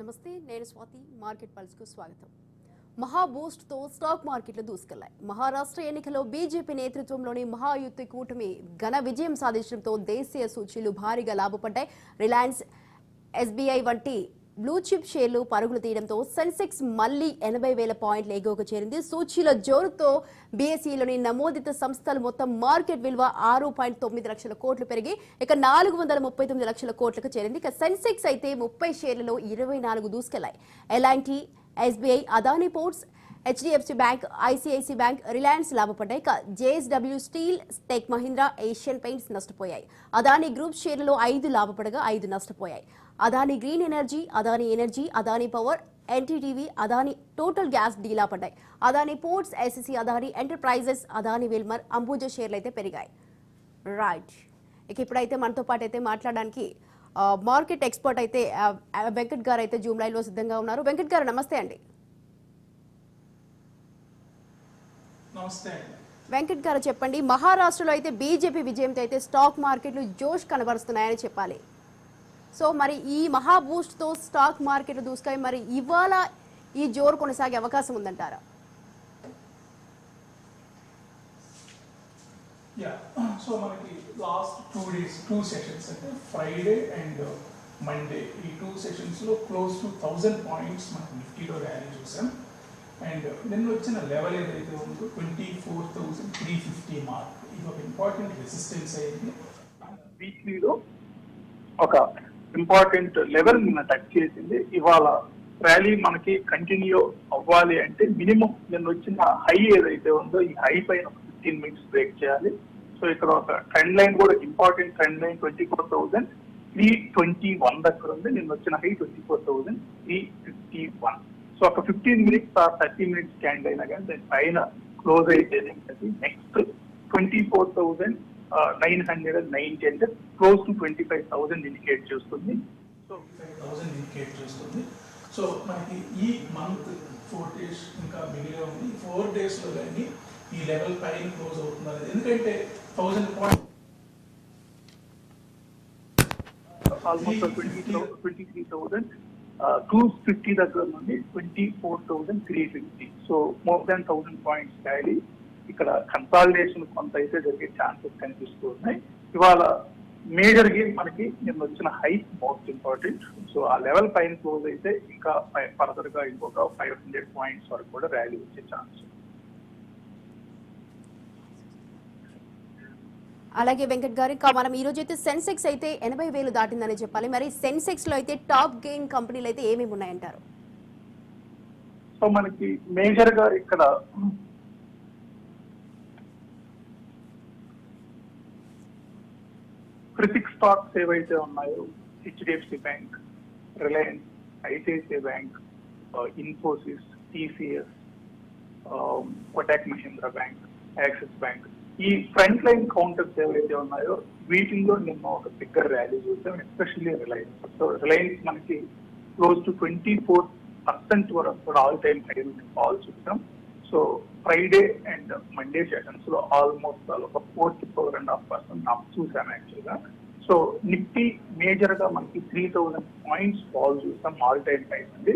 నమస్తే నేను స్వాతి మార్కెట్ పల్స్కు స్వాగతం. మహా బూస్ట్తో స్టాక్ మార్కెట్లు దూసుకెళ్ళాయి. మహారాష్ట్ర ఎన్నికల్లో బీజేపీ నేతృత్వంలోని మహాయుద్ధ కూటమి ఘన విజయం సాధించడంతో దేశీయ సూచీలు భారీగా లాభపడ్డాయి. రిలయన్స్ ఎస్బీఐ వంటి బ్లూ చిప్ షేర్లు పరుగులు తీయడంతో సెన్సెక్స్ మళ్ళీ ఎనభై వేల పాయింట్ల ఎగువకు చేరింది. సూచీల జోరుతో బీఎస్ఈలోని నమోదిత సంస్థలు మొత్తం మార్కెట్ విలువ ఆరు పాయింట్ తొమ్మిది లక్షల కోట్లు పెరిగి ఇక నాలుగు వందల ముప్పై తొమ్మిది లక్షల కోట్లకు చేరింది. ఇక సెన్సెక్స్ అయితే ముప్పై షేర్లలో ఇరవై నాలుగు దూసుకెళ్ళాయి. ఎలాంటి SBI Adani ports HDFC bank ICICI bank Reliance లాభపడ్డాయి. ఇక JSW steel tech Mahindra Asian paints నష్టపోయాయి. Adani group షేర్లలో ఐదు లాభపడగా ఐదు నష్టపోయాయి. Adani green energy Adani energy Adani power NDTV Adani total gas డీలా పడ్డాయి Adani ports SSC Adani enterprises Adani Wilmar Ambuja షేర్లు అయితే పెరిగాయి. రైట్ ఇక ఇప్పుడైతే మనతో పాటు అయితే మాట్లాడడానికి మార్కెట్ ఎక్స్పర్ట్ అయితే వెంకట్ గారు అయితే జూమ్ లైవ్లో సిద్ధంగా ఉన్నారు. వెంకట్ గారు నమస్తే అండి. వెంకట్ గారు చెప్పండి మహారాష్ట్రలో అయితే బీజేపీ విజయంతో అయితే స్టాక్ మార్కెట్లు జోష్ కనబరుస్తున్నాయని చెప్పాలి. సో మరి ఈ మహా బూస్ట్తో స్టాక్ మార్కెట్లు దూసుకాయి. మరి ఇవాళ ఈ జోరు కొనసాగే అవకాశం ఉందంటారా? యా సో మనకి last two days two sessions అంటే ఫ్రైడే అండ్ మండే ఈ టూ సెషన్స్లో క్లోజ్ టు థౌజండ్ పాయింట్స్ మనకి నిఫ్టీలో ర్యాలీ చూసాం. అండ్ నిన్న వచ్చిన లెవెల్ ఏదైతే ఉందో twenty four thousand three fifty mark ఇది ఒక ఇంపార్టెంట్ రెసిస్టెన్స్ అయింది. వీక్లీలో ఒక ఇంపార్టెంట్ లెవెల్ నిన్న టచ్ చేసింది. ఇవాళ ర్యాలీ మనకి కంటిన్యూ అవ్వాలి అంటే మినిమం నిన్న వచ్చిన హై ఏదైతే ఉందో ఈ హై పైన ఫిఫ్టీన్ మినిట్స్ బ్రేక్ చేయాలి. సో ఇక్కడ ఒక ట్రెండ్ లైన్ కూడా important trend line twenty four thousand three twenty one దగ్గర ఉంది. నిన్న వచ్చిన high twenty four thousand three fifty one so ఒక ఫిఫ్టీన్ మినిట్స్ ఆ థర్టీ మినిట్స్ స్టాండ్ అయినా కానీ దాని పైన క్లోజ్ అయితే next twenty four thousand nine hundred and ninety అంటే close to twenty five thousand indicate చేస్తుంది. సో థౌసండ్ ఇండికేట్ చేస్తుంది. సో మనకి ఈ మంత్ ఫోర్ డేస్ ఇంకా మిగిలి ఉంది. ఫోర్ డేస్లో కానీ ఈ లెవెల్ పైన క్లోజ్ అవుతున్నారు. ఎందుకంటే thousand point almost twenty twenty three thousand two fifty దగ్గర నుండి twenty four thousand three fifty so more than thousand points rally ఇక్కడ కన్సాలిడేషన్ కొంత అయితే జరిగే ఛాన్సెస్ కనిపిస్తూ ఉన్నాయి. ఇవాళ మేజర్గా మనకి నిన్న వచ్చిన హై మోస్ట్ ఇంపార్టెంట్ సో ఆ లెవెల్ పైన క్లోజ్ అయితే ఇంకా ఫర్దర్గా ఇంకొక ఫైవ్ హండ్రెడ్ పాయింట్స్ వరకు కూడా ర్యాలీ వచ్చే ఛాన్స్ అలాగే వెంకట్ గారు ఇంకా మనం ఈ రోజు అయితే సెన్సెక్స్ అయితే ఎనభై వేలు దాటిందని చెప్పాలి. మరి సెన్సెక్స్లో అయితే టాప్ గెయిన్ కంపెనీలు అయితే ఏమేమి ఉన్నాయంటారు? సో మనకి మేజర్గా ఇక్కడ స్టాక్స్ ఏవైతే ఉన్నాయో HDFC bank Reliance ICICI bank Infosys TCS Kotak Mahindra bank Axis bank ఈ ఫ్రంట్ లైన్ కౌంటర్స్ ఏవైతే ఉన్నాయో వీటిల్లో నిన్న ఒక బిగ్గర్ ర్యాలీ చూసాం ఎస్పెషల్లీ రిలయన్స్ సో రిలయన్స్ మనకి close to twenty four percent వరకు కూడా ఆల్ టైమ్ హై ఫాల్ చూసాం. సో ఫ్రైడే అండ్ మండే సెషన్స్లో ఆల్మోస్ట్ ఒక four to four and half percent up చూసాం యాక్చువల్గా. సో నిఫ్టీ మేజర్గా మనకి త్రీ థౌసండ్ పాయింట్స్ ఫాల్ చూస్తాం ఆల్ టైమ్ హై అండి.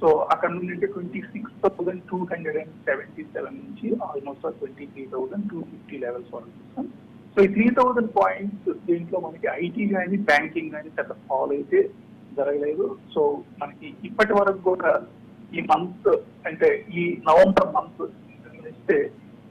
సో అక్కడ నుండి twenty six thousand two hundred and seventy seven నుంచి almost twenty three thousand two fifty levels వరకు చూస్తాం సో ఈ త్రీ థౌసండ్ పాయింట్స్ దీంట్లో మనకి ఐటీ కానీ బ్యాంకింగ్ కానీ పెద్ద ఫాల్ అయితే జరగలేదు. సో మనకి ఇప్పటి వరకు కూడా ఈ మంత్ అంటే ఈ నవంబర్ మంత్ ఇస్తే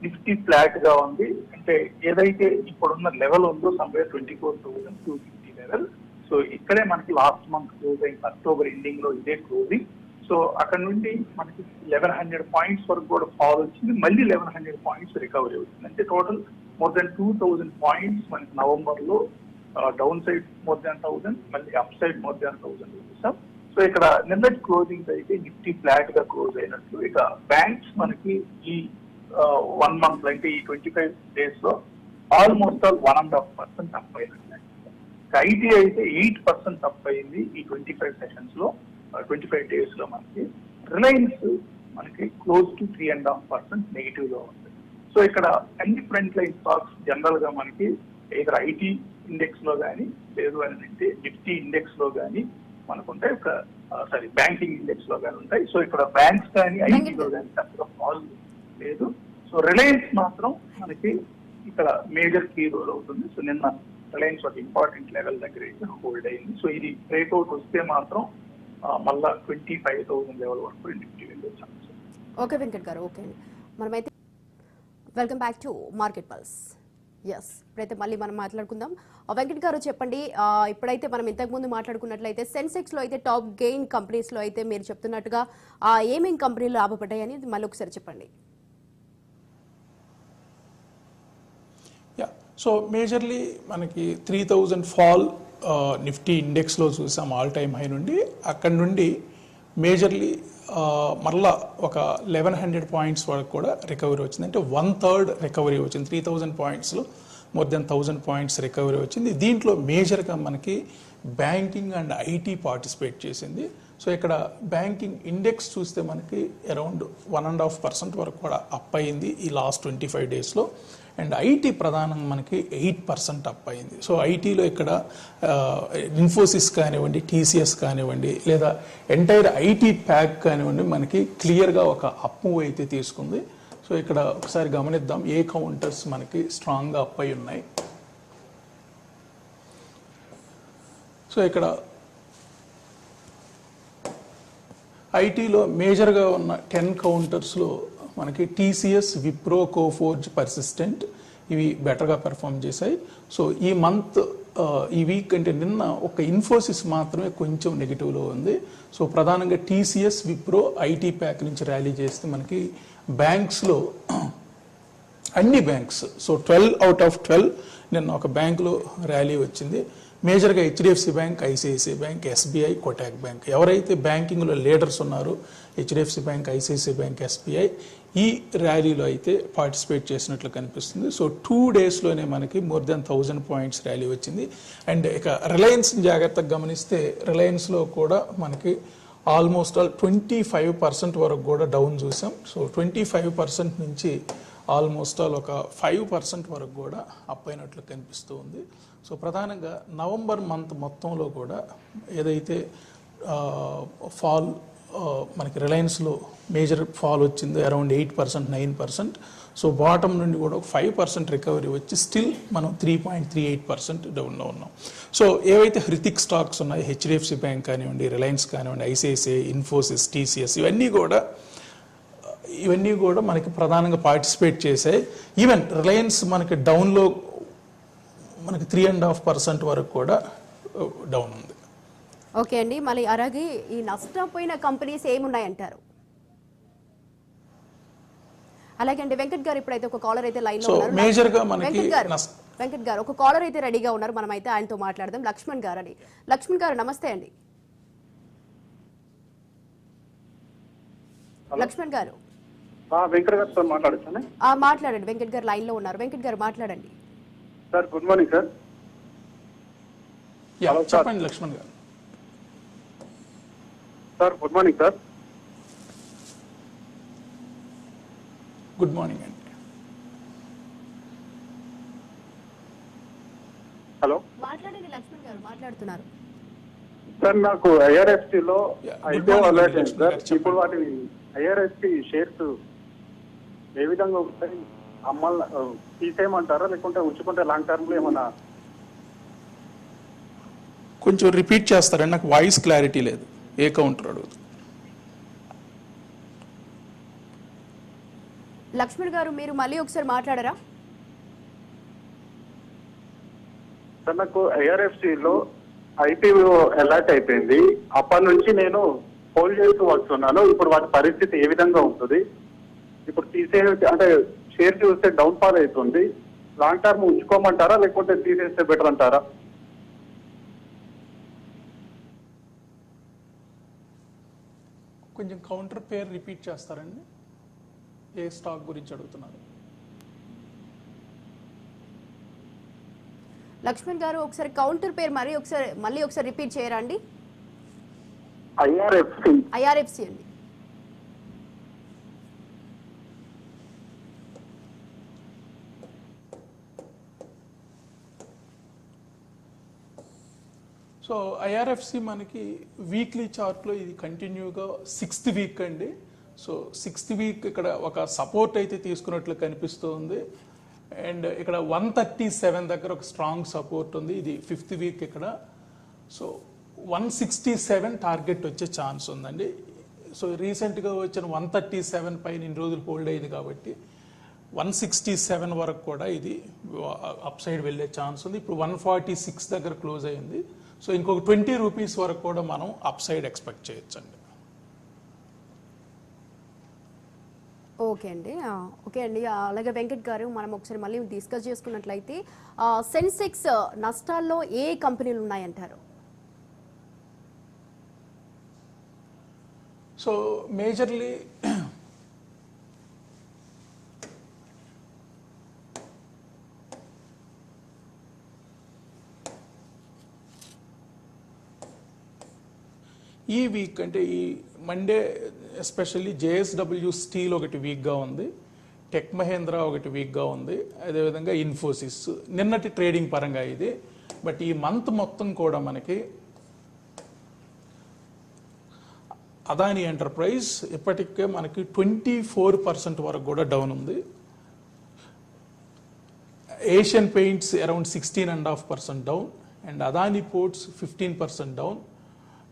నిఫ్టీ ఫ్లాట్గా ఉంది. అంటే ఏదైతే ఇప్పుడున్న లెవెల్ ఉందో somewhere twenty four thousand two fifty level so ఇక్కడే మనకి లాస్ట్ మంత్ క్లోజ్ అయింది. అక్టోబర్ ఎండింగ్లో ఇదే క్లోజింగ్ సో అక్కడ నుండి మనకి లెవెన్ హండ్రెడ్ పాయింట్స్ వరకు కూడా ఫాల్ వచ్చింది. మళ్ళీ లెవెన్ హండ్రెడ్ పాయింట్స్ రికవరీ అవుతుంది అంటే total more than two thousand points మనకి నవంబర్లో down side more than thousand మళ్ళీ up side more than thousand చూసాం సో ఇక్కడ నిన్నటి క్లోజింగ్ అయితే నిఫ్టీ ఫ్లాట్గా క్లోజ్ అయినట్లు ఇక బ్యాంక్స్ మనకి ఈ వన్ మంత్ అంటే ఈ ట్వంటీ ఫైవ్ డేస్లో almost all one and half percent up అయినట్లు ఐటీ అయితే ఎయిట్ పర్సెంట్ అప్ అయింది ఈ ట్వంటీ ఫైవ్ సెషన్స్లో ట్వంటీ ఫైవ్ డేస్లో మనకి. రిలయన్స్ మనకి close to three and half percent నెగిటివ్లో ఉంది. సో ఇక్కడ అన్ని ఫ్రంట్ లైన్ స్టాక్స్ జనరల్గా మనకి ఇతర ఐటీ ఇండెక్స్లో కానీ లేదు అని అంటే నిఫ్టీ ఇండెక్స్లో కానీ మనకు ఉంటాయి ఒక సారీ బ్యాంకింగ్ ఇండెక్స్లో కానీ ఉంటాయి. సో ఇక్కడ బ్యాంక్స్ కానీ ఐటీలో కానీ పెద్దగా ఫాల్ లేదు. సో రిలయన్స్ మాత్రం మనకి ఇక్కడ మేజర్ కీ రోల్ అవుతుంది. సో నిన్న రిలయన్స్ ఒక ఇంపార్టెంట్ లెవెల్ దగ్గర అయితే హోల్డ్ అయింది. సో ఇది బ్రేక్అవుట్ వస్తే మాత్రం మళ్ళా ట్వంటీ ఫైవ్ థౌసండ్ లెవెల్ వరకు నిఫ్టీ వెళ్ళే chance okay Venkat garu. Okay. మనమైతే welcome back to market pulse yes ఇప్పుడైతే మళ్ళీ మనం మాట్లాడుకుందాం. వెంకట్ గారు చెప్పండి. ఇప్పుడైతే మనం ఇంతకుముందు మాట్లాడుకున్నట్లయితే సెన్సెక్స్లో అయితే టాప్ గెయిన్ కంపెనీస్లో అయితే మీరు చెప్తున్నట్టుగా ఏమేమి కంపెనీలు లాభపడ్డాయి అనేది మళ్ళీ ఒకసారి చెప్పండి యా సో మేజర్లీ మనకి త్రీ థౌజండ్ ఫాల్ నిఫ్టీ ఇండెక్స్లో చూసాం ఆల్ టైమ్ హై నుండి. అక్కడ నుండి మేజర్లీ మరలా ఒక లెవెన్ హండ్రెడ్ పాయింట్స్ వరకు కూడా రికవరీ వచ్చింది. అంటే వన్ థర్డ్ రికవరీ వచ్చింది. Three thousand పాయింట్స్లో more than thousand points recovery వచ్చింది. దీంట్లో మేజర్గా మనకి బ్యాంకింగ్ అండ్ ఐటీ పార్టిసిపేట్ చేసింది. సో ఇక్కడ బ్యాంకింగ్ ఇండెక్స్ చూస్తే మనకి around one and half percent వరకు కూడా అప్ అయింది ఈ లాస్ట్ ట్వంటీ ఫైవ్ డేస్లో. అండ్ ఐటీ ప్రధానంగా మనకి ఎయిట్ పర్సెంట్ అప్ అయింది. సో ఐటీలో ఇక్కడ ఇన్ఫోసిస్ కానివ్వండి టీసీఎస్ కానివ్వండి లేదా ఎంటైర్ ఐటీ ప్యాక్ కానివ్వండి మనకి క్లియర్గా ఒక అప్ మూవ్ అయితే తీసుకుంది. సో ఇక్కడ ఒకసారి గమనిద్దాం ఏ కౌంటర్స్ మనకి స్ట్రాంగ్గా అప్ అయి ఉన్నాయి. సో ఇక్కడ ఐటీలో మేజర్గా ఉన్న టెన్ కౌంటర్స్లో మనకి టీసీఎస్ విప్రో కోఫోర్జ్ పర్సిస్టెంట్ ఇవి బెటర్గా పెర్ఫామ్ చేశాయి. సో ఈ మంత్ ఈ వీక్ అంటే నిన్న ఒక ఇన్ఫోసిస్ మాత్రమే కొంచెం నెగిటివ్లో ఉంది. సో ప్రధానంగా టీసీఎస్ విప్రో ఐటీ ప్యాక్ నుంచి ర్యాలీ చేస్తే మనకి బ్యాంక్స్లో అన్ని banks so twelve out of twelve నిన్న ఒక బ్యాంకులో ర్యాలీ వచ్చింది. మేజర్గా HDFC bank ICICI bank SBI Kotak bank. ఎవరైతే బ్యాంకింగ్లో లీడర్స్ ఉన్నారో HDFC bank ICICI bank SBI ఈ ర్యాలీలో అయితే పార్టిసిపేట్ చేసినట్లు కనిపిస్తుంది. సో టూ డేస్లోనే మనకి more than thousand points rally వచ్చింది. అండ్ ఇక రిలయన్స్ జాగ్రత్తగా గమనిస్తే రిలయన్స్లో కూడా మనకి almost all twenty five percent వరకు కూడా డౌన్ చూసాం. సో ట్వంటీ ఫైవ్ పర్సెంట్ నుంచి ఆల్మోస్ట్ ఆల్ ఒక ఫైవ్ పర్సెంట్ వరకు కూడా అప్ అయినట్లు కనిపిస్తూ ఉంది. సో ప్రధానంగా నవంబర్ మంత్ మొత్తంలో కూడా ఏదైతే ఫాల్ మనకి రిలయన్స్లో మేజర్ ఫాల్ వచ్చింది around eight percent nine percent. So bottom నుండి కూడా ఒక ఫైవ్ పర్సెంట్ రికవరీ వచ్చి స్టిల్ మనం three point three eight percent డౌన్లో ఉన్నాం. సో ఏవైతే హృతిక్ స్టాక్స్ ఉన్నాయో హెచ్డిఎఫ్సి బ్యాంక్ కానివ్వండి రిలయన్స్ కానివ్వండి ఐసిఐసిఐ ఇన్ఫోసిస్ టీసీఎస్ ఇవన్నీ కూడా ఇవన్నీ కూడా మనకి ప్రధానంగా పార్టిసిపేట్ చేశాయి. ఈవెన్ రిలయన్స్ మనకి డౌన్లో మనకి త్రీ అండ్ హాఫ్ పర్సెంట్ వరకు కూడా డౌన్ ఉంది. ఓకే అండి. మళ్ళీ అలాగే ఈ నష్టపోయిన కంపెనీస్ ఏమున్నాయంటారు? అలాగే అండి వెంకట్ గారు ఇప్పుడైతే ఒక కాలర్ అయితే లైన్లో So, ఉన్నారు. major గా మనకి వెంకట్ గారు గారు ఒక కాలర్ అయితే రెడీగా ఉన్నారు. మనం అయితే ఆయనతో మాట్లాడదాం. లక్ష్మణ్ గారు అని లక్ష్మణ్ గారు నమస్తే అండి. లక్ష్మణ్ గారు. వెంకట ఆ మాట్లాడండి. వెంకట్ గారు లైన్లో ఉన్నారు. వెంకట్ గారు మాట్లాడండి. Sir good morning sir. చెప్పండి Lakshman garu. Sir good morning sir. Good morning అండి. హలో. మాట్లాడండి లక్ష్మణ్ గారు మాట్లాడుతున్నారు. సార్ నాకు ఐఆర్ఎస్టీ లో అయితే morning, అలర్ట్ సార్. ఇప్పుడు వాటి ఐఆర్ఎస్టీ షేర్స్ ఏ విధంగా ఉంటాయి? తీసేయమంటారా? లేకుంటే ఉంచుకుంటే లాంగ్ టర్మ్లో ఏమన్నా? కొంచెం రిపీట్ చేస్తారండి నాకు వాయిస్ క్లారిటీ లేదు. ఏ కౌంటర్ అడుగుతుంది లక్ష్మణ్ గారు మీరు మళ్ళీ ఒకసారి మాట్లాడరా? సార్ నాకు ఐఆర్ఎఫ్సి లో ఐపీఓ అలర్ట్ అయిపోయింది. అప్పటి నుంచి నేను హోల్డ్ చేస్తూ వస్తున్నాను. ఇప్పుడు వాటి పరిస్థితి ఏ విధంగా ఉంటుంది? ఇప్పుడు తీసే అంటే షేర్ చూస్తే డౌన్ ఫాల్ అవుతుంది. లాంగ్ టర్మ్ ఉంచుకోమంటారా? లేకుంటే తీసేస్తే బెటర్ అంటారా? కొంచెం కౌంటర్ పేరు రిపీట్ చేస్తారండి. ఏ స్టాక్ గురించి అడుగుతున్నారు? లక్ష్మణ్ గారు ఒకసారి కౌంటర్ పేరు మరీ ఒకసారి మళ్ళీ ఒకసారి రిపీట్ చేయరా అండి? ఐఆర్ఎఫ్సి ఐఆర్ఎఫ్సి అండి. సో ఐఆర్ఎఫ్సి మనకి వీక్లీ చార్ట్లో ఇది కంటిన్యూగా సిక్స్త్ వీక్ అండి. సో సిక్స్త్ వీక్ ఇక్కడ ఒక సపోర్ట్ అయితే తీసుకున్నట్లు కనిపిస్తుంది. అండ్ ఇక్కడ వన్ థర్టీ సెవెన్ దగ్గర ఒక స్ట్రాంగ్ సపోర్ట్ ఉంది. ఇది ఫిఫ్త్ వీక్ ఇక్కడ. So one sixty seven target వచ్చే ఛాన్స్ ఉందండి. సో రీసెంట్గా వచ్చిన వన్ థర్టీ సెవెన్ పైన ఇన్ని రోజులు హోల్డ్ అయింది కాబట్టి వన్ సిక్స్టీ సెవెన్ వరకు కూడా ఇది అప్ సైడ్ వెళ్ళే ఛాన్స్ ఉంది. ఇప్పుడు వన్ ఫార్టీ సిక్స్ దగ్గర క్లోజ్ అయింది. సో ఇంకొక ట్వంటీ రూపీస్ వరకు కూడా మనం అప్ సైడ్ ఎక్స్పెక్ట్ చేయొచ్చండి. ఓకే అండి. ఓకే అండి. అలాగే వెంకట్ గారు మనం ఒకసారి మళ్ళీ డిస్కస్ చేసుకున్నట్లయితే సెన్సెక్స్ నష్టాల్లో ఏ కంపెనీలు ఉన్నాయంటారు? సో మేజర్లీ ఈ వీక్ అంటే ఈ మండే ఎస్పెషల్లీ జేఎస్డబ్ల్యూ స్టీల్ ఒకటి వీక్గా ఉంది. టెక్ మహేంద్ర ఒకటి వీక్గా ఉంది. అదేవిధంగా ఇన్ఫోసిస్ నిన్నటి ట్రేడింగ్ పరంగా ఇది. బట్ ఈ మంత్ మొత్తం కూడా మనకి అదాని ఎంటర్ప్రైజ్ ఇప్పటికే మనకి ట్వంటీ ఫోర్ పర్సెంట్ వరకు కూడా డౌన్ ఉంది. Asian Paints around sixteen and half percent down and Adani Ports fifteen percent down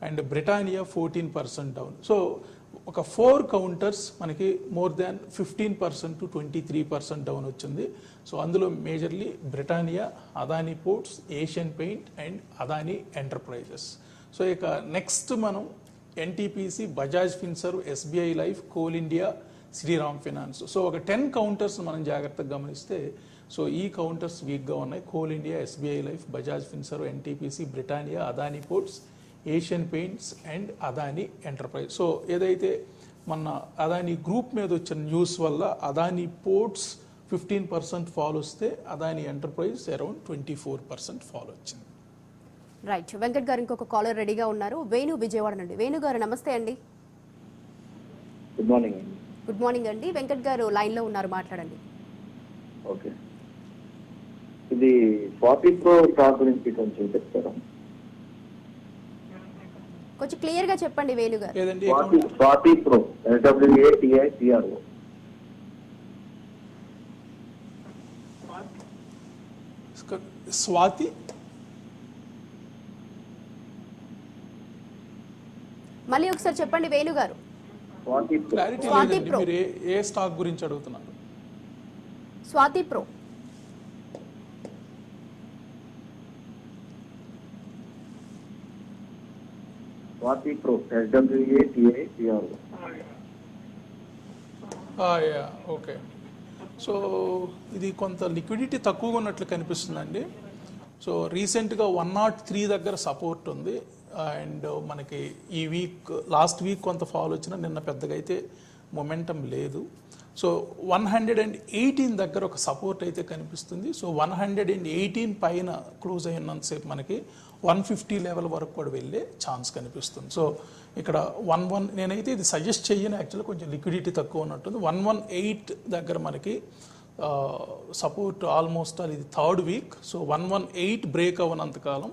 and Britannia fourteen percent down. So ఒక ఫోర్ కౌంటర్స్ మనకి more than fifteen percent to twenty three percent down వచ్చింది. So అందులో majorly Britannia Adani Ports Asian Paint and Adani Enterprises. So ఇక next మనం NTPC Bajaj Finserv SBI Life Coal India Shriram Finance. So ఒక ten counters మనం జాగ్రత్తగా గమనిస్తే so ఈ counters వీక్గా ఉన్నాయి. Coal India SBI Life Bajaj Finserv NTPC Britannia Adani Ports Asian Paints and Adani Enterprise so ఏదైతే మన అదాని గ్రూప్ మీద వచ్చిన న్యూస్ వల్ల Adani Ports fifteen percent fall వస్తే Adani Enterprise around twenty four percent fall వచ్చింది. Right Venkat garu ఇంకొక caller రెడీగా ఉన్నారు. వేణు విజయవాడ నుండి. వేణు గారు నమస్తే అండి. గుడ్ మార్నింగ్ అండి గుడ్ మార్నింగ్ అండి. వెంకట్ గారు లైన్లో ఉన్నారు. మాట్లాడండి. ఓకే ఇది ఫార్టీ ప్రో స్టాక్ గురించి కొంచెం చెప్తారా? కొంచెం క్లియర్గా చెప్పండి Venu garu. Forty pro SWA TI CRO Swati? మళ్ళీ ఒకసారి చెప్పండి వేణు గారు. క్లారిటీ స్వాతి ఏ స్టాక్ గురించి అడుగుతున్నారు? Swati pro. Swati pro SWA okay so ఇది కొంత లిక్విడిటీ తక్కువగా ఉన్నట్లు కనిపిస్తుందండి. సో రీసెంట్గా వన్ నాట్ త్రీ దగ్గర సపోర్ట్ ఉంది. అండ్ మనకి ఈ వీక్ లాస్ట్ వీక్ కొంత ఫాల్ వచ్చినా నిన్న పెద్దగా అయితే మొమెంటం లేదు. So one hundred and eighteen దగ్గర ఒక సపోర్ట్ అయితే కనిపిస్తుంది. So one hundred and eighteen పైన క్లోజ్ అయినంతసేపు మనకి వన్ ఫిఫ్టీ లెవెల్ వరకు కూడా వెళ్ళే ఛాన్స్ కనిపిస్తుంది. సో ఇక్కడ వన్ వన్ నేనైతే ఇది సజెస్ట్ చేయను యాక్చువల్గా కొంచెం లిక్విడిటీ తక్కువ ఉన్నట్టుంది. వన్ వన్ ఎయిట్ దగ్గర మనకి సపోర్ట్ ఆల్మోస్ట్ ఆల్ ఇది third week. So one one eight break అవ్వనంతకాలం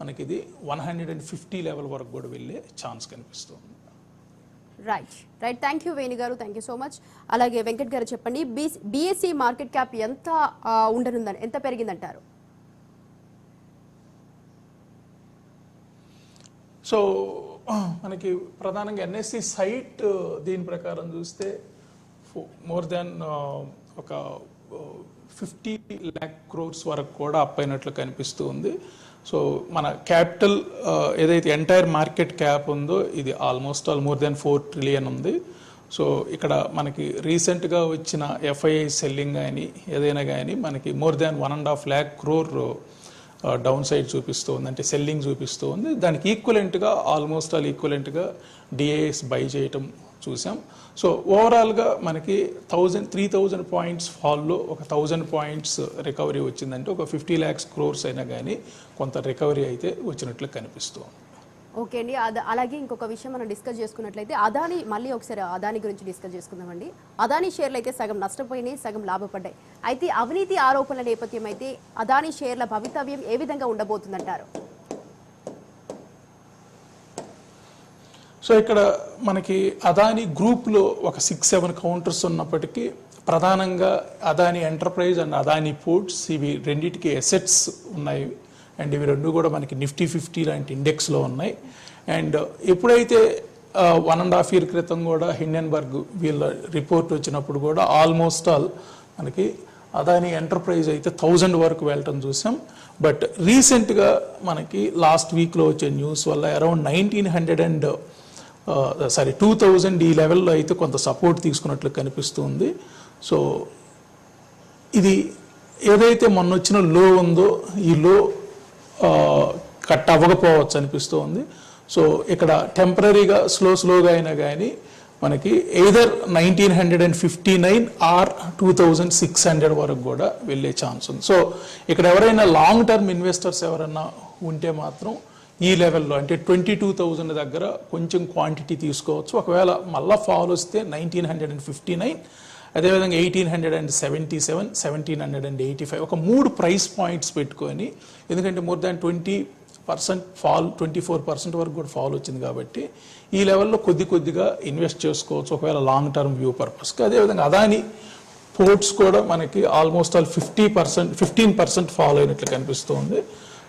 మనకి ఇది one hundred and fifty level వరకు కూడా వెళ్ళే ఛాన్స్ కనిపిస్తుంది. Right right thank you Venu garu. Thank you so much అలాగే వెంకట్ గారు చెప్పండి బీఎస్సీ మార్కెట్ క్యాప్ ఎంత ఉండనుందని ఎంత పెరిగిందంటారు? సో మనకి ప్రధానంగా ఎన్ఎస్సి సైట్ దీని ప్రకారం చూస్తే మోర్ దాన్ ఒక ఫిఫ్టీ ల్యాక్ క్రోర్స్ వరకు కూడా అప్ అయినట్లు కనిపిస్తూ ఉంది. సో మన క్యాపిటల్ ఏదైతే ఎంటైర్ మార్కెట్ క్యాప్ ఉందో ఇది almost all more than four trillion ఉంది. సో ఇక్కడ మనకి రీసెంట్గా వచ్చిన ఎఫ్ఐఐ సెల్లింగ్ కానీ ఏదైనా కానీ మనకి more than one and half lakh crore down side చూపిస్తూ ఉంది అంటే సెల్లింగ్ చూపిస్తూ ఉంది దానికి ఈక్వలెంట్గా ఆల్మోస్ట్ ఆల్ ఈక్వలెంట్గా డిఏఎస్ బై చేయటం చూసాం. సో ఓవరాల్గా మనకి థౌజండ్ త్రీ థౌజండ్ పాయింట్స్ ఫాల్లో ఒక థౌజండ్ పాయింట్స్ రికవరీ వచ్చిందంటే ఒక ఫిఫ్టీ ల్యాక్స్ క్రోర్స్ అయినా కానీ కొంత రికవరీ అయితే వచ్చినట్లు కనిపిస్తుంది. ఓకే అండి. అలాగే ఇంకొక విషయం మనం డిస్కస్ చేసుకున్నట్లయితే అదాని మళ్ళీ ఒకసారి అదాని గురించి డిస్కస్ చేసుకుందామండి. అదాని షేర్లు అయితే సగం నష్టపోయినాయి సగం లాభపడ్డాయి. అయితే అవినీతి ఆరోపణల నేపథ్యం అయితే అదాని షేర్ల భవితవ్యం ఏ విధంగా ఉండబోతుందంటారు? సో ఇక్కడ మనకి అదాని గ్రూప్లో ఒక సిక్స్ సెవెన్ కౌంటర్స్ ఉన్నప్పటికీ ప్రధానంగా Adani Enterprise and Adani Ports ఇవి రెండింటికి ఎసెట్స్ ఉన్నాయి. అండ్ ఇవి రెండు కూడా మనకి నిఫ్టీ ఫిఫ్టీ లాంటి ఇండెక్స్లో ఉన్నాయి. అండ్ ఎప్పుడైతే వన్ అండ్ హాఫ్ ఇయర్ క్రితం కూడా హిండెన్బర్గ్ వీళ్ళ రిపోర్ట్ వచ్చినప్పుడు కూడా ఆల్మోస్ట్ ఆల్ మనకి అదాని ఎంటర్ప్రైజ్ అయితే థౌజండ్ వరకు వెళ్ళటం చూసాం. బట్ రీసెంట్గా మనకి లాస్ట్ వీక్లో వచ్చే న్యూస్ వల్ల around nineteen hundred and sorry two thousand ఈ లెవెల్లో అయితే కొంత సపోర్ట్ తీసుకున్నట్లు కనిపిస్తుంది సో ఇది ఏదైతే మొన్న వచ్చిన లో ఉందో ఈ లో కట్ అవ్వకపోవచ్చు అనిపిస్తూ ఉంది సో ఇక్కడ టెంపరీగా స్లో స్లోగా అయినా కానీ మనకి either nineteen hundred and fifty nine or two thousand six hundred వరకు కూడా వెళ్ళే ఛాన్స్ ఉంది. సో ఇక్కడ ఎవరైనా లాంగ్ టర్మ్ ఇన్వెస్టర్స్ ఎవరైనా ఉంటే మాత్రం ఈ లెవెల్లో అంటే ట్వంటీ టూ థౌజండ్ దగ్గర కొంచెం క్వాంటిటీ తీసుకోవచ్చు. ఒకవేళ మళ్ళీ ఫాల్ వస్తే nineteen hundred and fifty nine అదేవిధంగా eighteen hundred and seventy seven seventeen hundred and eighty five. ఒక మూడు ప్రైస్ పాయింట్స్ పెట్టుకొని ఎందుకంటే more than twenty percent fall twenty four percent వరకు కూడా ఫాల్ వచ్చింది కాబట్టి ఈ లెవెల్లో కొద్ది కొద్దిగా ఇన్వెస్ట్ చేసుకోవచ్చు ఒకవేళ లాంగ్ టర్మ్ వ్యూ పర్పస్కి. అదేవిధంగా అదాని పోర్ట్స్ కూడా మనకి almost all fifty percent fifteen percent fall అయినట్లు కనిపిస్తుంది.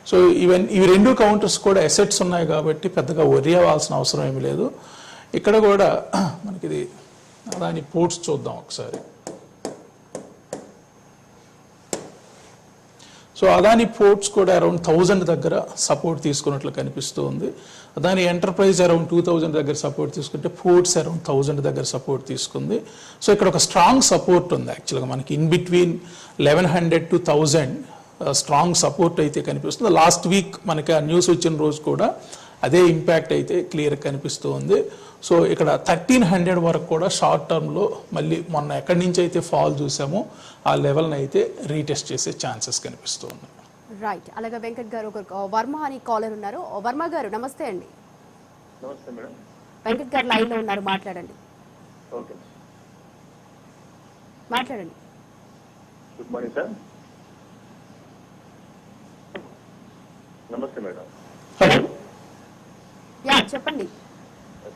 సో ఈవెన్ ఇవి రెండు కౌంటర్స్ కూడా ఎసెట్స్ ఉన్నాయి కాబట్టి పెద్దగా వరి అవ్వాల్సిన అవసరం ఏమి లేదు. ఇక్కడ కూడా మనకి ఇది దాని పోర్ట్స్ చూద్దాం ఒకసారి. సో అదాని పోర్ట్స్ కూడా అరౌండ్ థౌజండ్ దగ్గర సపోర్ట్ తీసుకున్నట్లు కనిపిస్తూ ఉంది. దాని ఎంటర్ప్రైజ్ అరౌండ్ టూ థౌజండ్ దగ్గర సపోర్ట్ తీసుకుంటే పోర్ట్స్ అరౌండ్ థౌజండ్ దగ్గర సపోర్ట్ తీసుకుంది. సో ఇక్కడ ఒక స్ట్రాంగ్ సపోర్ట్ ఉంది యాక్చువల్గా మనకి. In between eleven hundred to thousand strong support అయితే కనిపిస్తుంది. లాస్ట్ వీక్ మనకి ఆ న్యూస్ వచ్చిన రోజు కూడా అదే ఇంపాక్ట్ అయితే క్లియర్ కనిపిస్తూ ఉంది సో ఇక్కడ థర్టీన్ హండ్రెడ్ వరకు కూడా షార్ట్ టర్మ్లో మళ్ళీ మొన్న ఎక్కడి నుంచి అయితే ఫాల్ చూసామో ఆ లెవెల్ని అయితే రీటెస్ట్ చేసే ఛాన్సెస్ కనిపిస్తూ ఉన్నాయి రైట్ అలాగే వెంకట్ గారు ఒక వర్మ అని కాలర్ ఉన్నారు. వర్మ గారు నమస్తే అండి. నమస్తే మేడం. వెంకట్ గారు లైన్లో ఉన్నారు మాట్లాడండి. ఓకే. మాట్లాడండి. గుడ్ మార్నింగ్ సార్ నమస్తే మేడం. హలో యా చెప్పండి.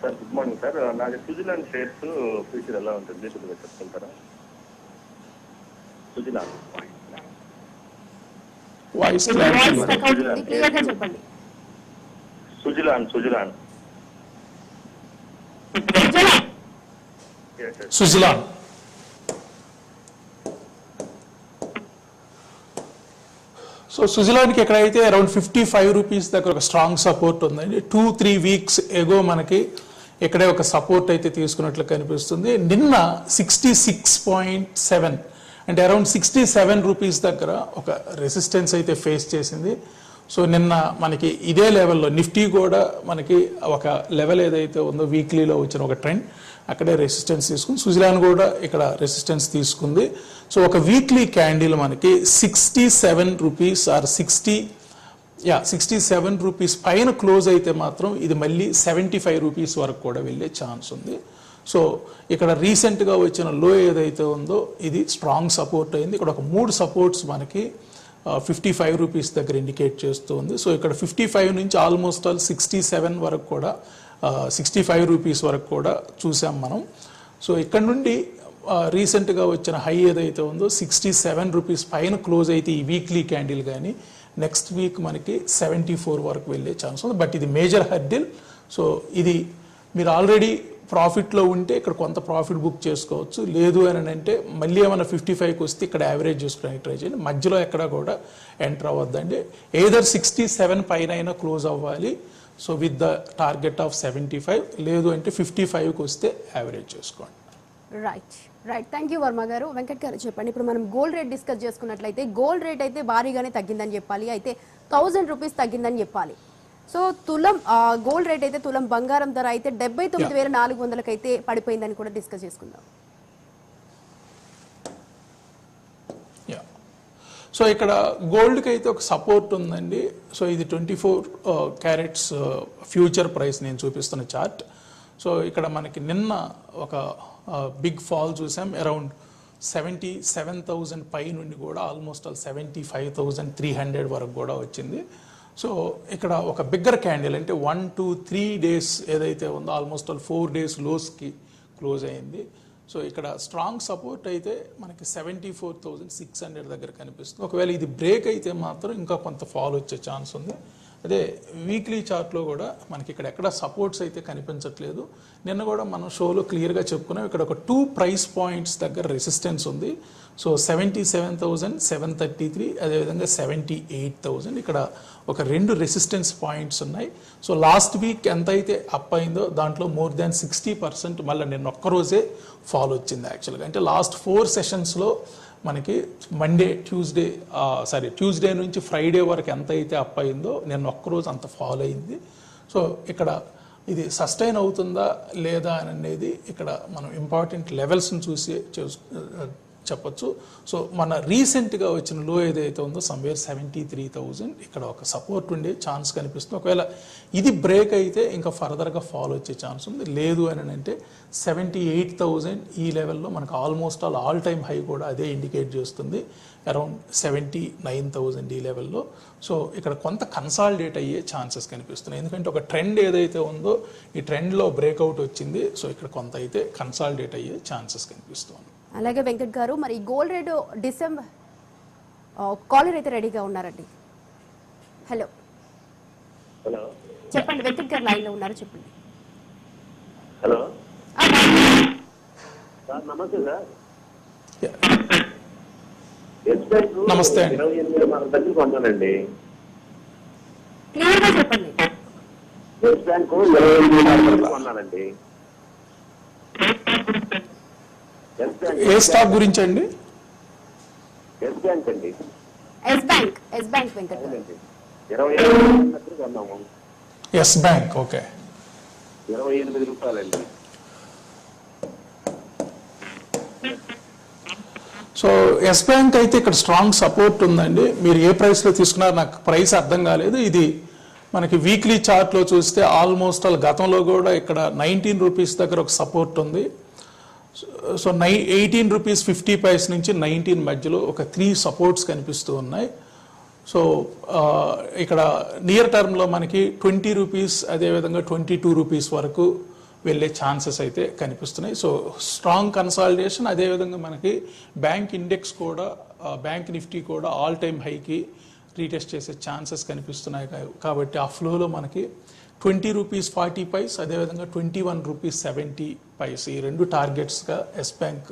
Sir good morning sir. నాకు స్విట్జర్లాండ్ షేర్స్ ఫ్యూచర్ ఎలా ఉంటుంది? కొద్దిగా చెప్తుంటారా స్విట్జర్లాండ్ వాయిస్ చెప్పండి. స్విట్జర్లాండ్ సో స్విట్జర్లాండ్కి ఎక్కడైతే అరౌండ్ ఫిఫ్టీ ఫైవ్ రూపీస్ దగ్గర ఒక స్ట్రాంగ్ సపోర్ట్ ఉందండి. టూ త్రీ వీక్స్ ఎగో మనకి ఇక్కడే ఒక సపోర్ట్ అయితే తీసుకున్నట్లు కనిపిస్తుంది. నిన్న సిక్స్టీ సిక్స్ పాయింట్ సెవెన్ అంటే అరౌండ్ సిక్స్టీ సెవెన్ రూపీస్ దగ్గర ఒక రెసిస్టెన్స్ అయితే ఫేస్ చేసింది. సో నిన్న మనకి ఇదే లెవెల్లో నిఫ్టీ కూడా మనకి ఒక లెవెల్ ఏదైతే ఉందో వీక్లీలో వచ్చిన ఒక ట్రెండ్ అక్కడే రెసిస్టెన్స్ తీసుకుంది. స్విట్జర్లాండ్ కూడా ఇక్కడ రెసిస్టెన్స్ తీసుకుంది. సో ఒక వీక్లీ క్యాండిల్ మనకి sixty seven rupees or sixty yeah sixty seven rupees పైన క్లోజ్ అయితే మాత్రం ఇది మళ్ళీ సెవెంటీ ఫైవ్ రూపీస్ వరకు కూడా వెళ్ళే ఛాన్స్ ఉంది. సో ఇక్కడ రీసెంట్గా వచ్చిన లో ఏదైతే ఉందో ఇది స్ట్రాంగ్ సపోర్ట్ అయింది. ఇక్కడ ఒక మూడు సపోర్ట్స్ మనకి ఫిఫ్టీ ఫైవ్ రూపీస్ దగ్గర ఇండికేట్ చేస్తుంది సో ఇక్కడ ఫిఫ్టీ ఫైవ్ నుంచి ఆల్మోస్ట్ ఆల్ సిక్స్టీ సెవెన్ వరకు కూడా సిక్స్టీ ఫైవ్ రూపీస్ వరకు కూడా చూసాం మనం. సో ఇక్కడ నుండి రీసెంట్గా వచ్చిన హై ఏదైతే ఉందో సిక్స్టీ సెవెన్ రూపీస్ పైన క్లోజ్ అయితే ఈ వీక్లీ క్యాండిల్ కానీ నెక్స్ట్ వీక్ మనకి సెవెంటీ ఫోర్ వరకు వెళ్ళే ఛాన్స్ ఉంది. బట్ ఇది మేజర్ హర్డిల్ సో ఇది మీరు ఆల్రెడీ ప్రాఫిట్లో ఉంటే ఇక్కడ కొంత ప్రాఫిట్ బుక్ చేసుకోవచ్చు. లేదు అని అంటే మళ్ళీ ఏమైనా ఫిఫ్టీ ఫైవ్కి వస్తే ఇక్కడ యావరేజ్ చూసుకోవడానికి ట్రై చేయండి. మధ్యలో ఎక్కడ కూడా ఎంటర్ అవ్వద్దండి. ఏదర్ సిక్స్టీ సెవెన్ పైన అయినా క్లోజ్ అవ్వాలి. So with the target of seventy five లేదు అంటే ఫిఫ్టీ ఫైవ్కి వస్తే యావరేజ్ చేసుకోండి. Right right thank you Varma garu. Venkat garu చెప్పండి. ఇప్పుడు మనం గోల్డ్ రేట్ డిస్కస్ చేసుకున్నట్లయితే గోల్డ్ రేట్ అయితే భారీగానే తగ్గిందని చెప్పాలి. అయితే థౌజండ్ రూపీస్ తగ్గిందని చెప్పాలి. సో తులం గోల్డ్ రేట్ అయితే తులం బంగారం ధర అయితే డెబ్బై తొమ్మిది వేల నాలుగు వందలకైతే పడిపోయిందని కూడా డిస్కస్ చేసుకుందాం. సో ఇక్కడ గోల్డ్కి అయితే ఒక సపోర్ట్ ఉందండి. సో ఇది twenty four carats future price నేను చూపిస్తున్న చార్ట్ సో ఇక్కడ మనకి నిన్న ఒక uh, బిగ్ ఫాల్ చూసాం. అరౌండ్ సెవెంటీ సెవెన్ థౌజండ్ పై నుండి కూడా almost all seventy five thousand three hundred వరకు కూడా వచ్చింది. సో ఇక్కడ ఒక బిగ్గర్ క్యాండిల్ అంటే వన్ టూ త్రీ డేస్ ఏదైతే ఉందో ఆల్మోస్ట్ ఆల్ ఫోర్ డేస్ లోస్కి క్లోజ్ అయింది. సో ఇక్కడ స్ట్రాంగ్ సపోర్ట్ అయితే మనకి seventy four thousand six hundred దగ్గర కనిపిస్తుంది. ఒకవేళ ఇది బ్రేక్ అయితే మాత్రం ఇంకా కొంత ఫాల్ వచ్చే ఛాన్స్ ఉంది. అదే వీక్లీ చార్ట్లో కూడా మనకి ఇక్కడ ఎక్కడ సపోర్ట్స్ అయితే కనిపించట్లేదు. నిన్న కూడా మనం షోలో క్లియర్గా చెప్పుకున్నాం. ఇక్కడ ఒక టూ ప్రైస్ పాయింట్స్ దగ్గర రెసిస్టెన్స్ ఉంది. So seventy seven thousand seven thirty three అదేవిధంగా సెవెంటీ ఎయిట్ థౌజండ్ ఇక్కడ ఒక రెండు రెసిస్టెన్స్ పాయింట్స్ ఉన్నాయి. సో లాస్ట్ వీక్ ఎంత అయితే అప్ అయిందో దాంట్లో మోర్ దాన్ సిక్స్టీ పర్సెంట్ మళ్ళీ నేను ఒక్కరోజే ఫాలో వచ్చింది యాక్చువల్గా అంటే లాస్ట్ ఫోర్ సెషన్స్లో మనకి మండే ట్యూస్డే సారీ ట్యూస్డే నుంచి ఫ్రైడే వరకు ఎంత అయితే అప్ అయిందో నేను ఒక్కరోజు అంత ఫాలో అయింది. సో ఇక్కడ ఇది సస్టైన్ అవుతుందా లేదా అని అనేది ఇక్కడ మనం ఇంపార్టెంట్ లెవెల్స్ని చూసి చూ చెప్పొచ్చు. సో మన రీసెంట్గా వచ్చిన లో ఏదైతే ఉందో సమ్వేర్ సెవెంటీ త్రీ థౌజండ్ ఇక్కడ ఒక సపోర్ట్ ఉండే ఛాన్స్ కనిపిస్తుంది. ఒకవేళ ఇది బ్రేక్ అయితే ఇంకా ఫర్దర్గా ఫాలో వచ్చే ఛాన్స్ ఉంది. లేదు అని అంటే సెవెంటీ ఎయిట్ థౌజండ్ ఈ లెవెల్లో మనకు almost all all time high కూడా అదే ఇండికేట్ చేస్తుంది. అరౌండ్ సెవెంటీ నైన్ థౌజండ్ ఈ లెవెల్లో. సో ఇక్కడ కొంత కన్సాలిడేట్ అయ్యే ఛాన్సెస్ కనిపిస్తున్నాయి. ఎందుకంటే ఒక ట్రెండ్ ఏదైతే ఉందో ఈ ట్రెండ్లో బ్రేక్అవుట్ వచ్చింది. సో ఇక్కడ కొంత అయితే కన్సాలిడేట్ అయ్యే ఛాన్సెస్ కనిపిస్తుంది అలాగే వెంకట్ గారు మరి గోల్డ్ రేట్ డిసెంబర్ కాలర్ అయితే రెడీగా ఉన్నారండి. హలో హలో చెప్పండి వెంకట్ గారు లైన్లో ఉన్నారు చెప్పండి. హలో నమస్తే సార్. నమస్తే. ఇరవై ఎనిమిది మన చెప్పండి. ఎస్ బ్యాంక్ ఇరవై ఎనిమిది మన దగ్గర కొన్నానండి ఎస్ బ్యాంక్ ఏ స్టాక్ గురించి అండి ఎస్ బ్యాంక్ అండి Yes Bank Yes Bank Venkat garu అవునండి ఇరవై ఎనిమిది మన దగ్గర కొన్నాము ఎస్ బ్యాంక్ ఓకే. ఇరవై ఎనిమిది రూపాయలండి. సో ఎస్ బ్యాంక్ అయితే ఇక్కడ స్ట్రాంగ్ సపోర్ట్ ఉందండి. మీరు ఏ ప్రైస్లో తీసుకున్నారో నాకు ప్రైస్ అర్థం కాలేదు. ఇది మనకి వీక్లీ చార్ట్లో చూస్తే ఆల్మోస్ట్ ఆల్ గతంలో కూడా ఇక్కడ నైన్టీన్ రూపీస్ దగ్గర ఒక సపోర్ట్ ఉంది. సో నై ఎయిటీన్ రూపీస్ ఫిఫ్టీ పైస్ నుంచి నైన్టీన్ మధ్యలో ఒక త్రీ సపోర్ట్స్ కనిపిస్తూ ఉన్నాయి. సో ఇక్కడ నియర్ టర్మ్లో మనకి ట్వంటీ రూపీస్ అదేవిధంగా ట్వంటీ టూ రూపీస్ వరకు వెళ్ళే ఛాన్సెస్ అయితే కనిపిస్తున్నాయి. సో స్ట్రాంగ్ కన్సాలిడేషన్ అదేవిధంగా మనకి బ్యాంక్ ఇండెక్స్ కూడా బ్యాంక్ నిఫ్టీ కూడా ఆల్ టైమ్ హైకి రీటెస్ట్ చేసే ఛాన్సెస్ కనిపిస్తున్నాయి. కాబట్టి ఆ ఫ్లోలో మనకి ట్వంటీ రూపీస్ ఫార్టీ పైస్ అదేవిధంగా twenty one rupees seventy paise. ఈ రెండు టార్గెట్స్గా yes bank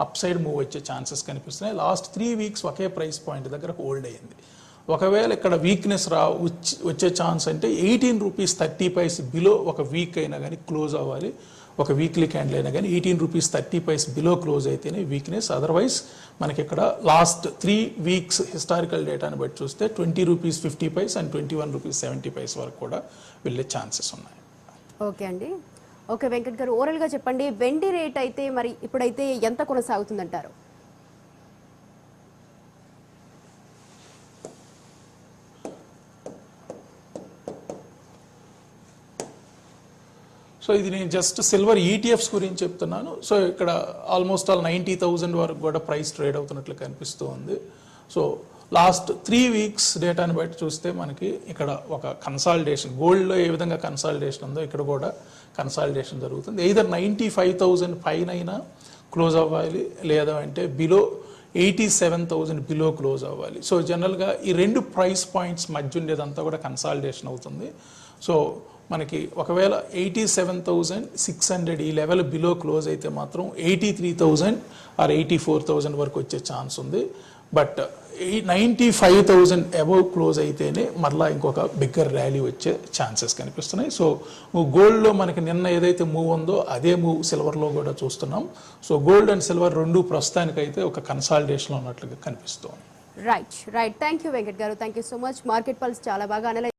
up side move వచ్చే ఛాన్సెస్ కనిపిస్తున్నాయి. లాస్ట్ త్రీ వీక్స్ ఒకే ప్రైస్ పాయింట్ దగ్గర హోల్డ్ అయ్యింది. ఒకవేళ ఇక్కడ వీక్నెస్ రా వచ్చి- వచ్చే ఛాన్స్ అంటే eighteen rupees thirty paise below ఒక వీక్ అయినా కానీ క్లోజ్ అవ్వాలి. ఒక వీక్లీ క్యాండిల్ అయినా కానీ eighteen rupees thirty paise below close అయితేనే వీక్నెస్ అదర్వైజ్ మనకి ఇక్కడ లాస్ట్ త్రీ వీక్స్ హిస్టారికల్ డేటాని బట్టి చూస్తే twenty rupees fifty paise and twenty one rupees seventy paise వరకు కూడా వెళ్ళే ఛాన్సెస్ ఉన్నాయి. ఓకే అండి. ఓకే వెంకట్ గారు ఓవరాల్గా చెప్పండి. వెండి రేట్ అయితే మరి ఇప్పుడైతే ఎంత కొనసాగుతుందంటారు? సో ఇది నేను జస్ట్ సిల్వర్ ఈటీఎఫ్స్ గురించి చెప్తున్నాను. సో ఇక్కడ ఆల్మోస్ట్ ఆల్ నైంటీ థౌజండ్ వరకు కూడా ప్రైస్ ట్రేడ్ అవుతున్నట్లు కనిపిస్తూ ఉంది సో లాస్ట్ త్రీ వీక్స్ డేటాని బట్టి చూస్తే మనకి ఇక్కడ ఒక కన్సాలిడేషన్ గోల్డ్లో ఏ విధంగా కన్సాలిడేషన్ ఉందో ఇక్కడ కూడా కన్సాలిడేషన్ జరుగుతుంది. ఎయిదర్ నైంటీ ఫైవ్ థౌజండ్ పైన అయినా క్లోజ్ అవ్వాలి లేదా అంటే below eighty seven thousand below close అవ్వాలి. సో జనరల్గా ఈ రెండు ప్రైస్ పాయింట్స్ మధ్య ఉండేదంతా కూడా కన్సాలిడేషన్ అవుతుంది. సో మనకి ఒకవేళ eighty seven thousand six hundred ఈ లెవెల్ బిలో క్లోజ్ అయితే మాత్రం eighty three thousand or eighty four thousand వరకు వచ్చే ఛాన్స్ ఉంది. But ninety five thousand above close అయితేనే మరలా ఇంకొక బిగ్గర్ ర్యాలీ వచ్చే ఛాన్సెస్ కనిపిస్తున్నాయి. సో గోల్డ్లో మనకి నిన్న ఏదైతే మూవ్ ఉందో అదే మూవ్ సిల్వర్లో కూడా చూస్తున్నాం. సో గోల్డ్ అండ్ సిల్వర్ రెండు ప్రస్తుతానికైతే ఒక కన్సాలిడేషన్లో ఉన్నట్లుగా కనిపిస్తుంది. Right right thank you Venkat garu. Thank you so much market pulse చాలా బాగా అనలైజ్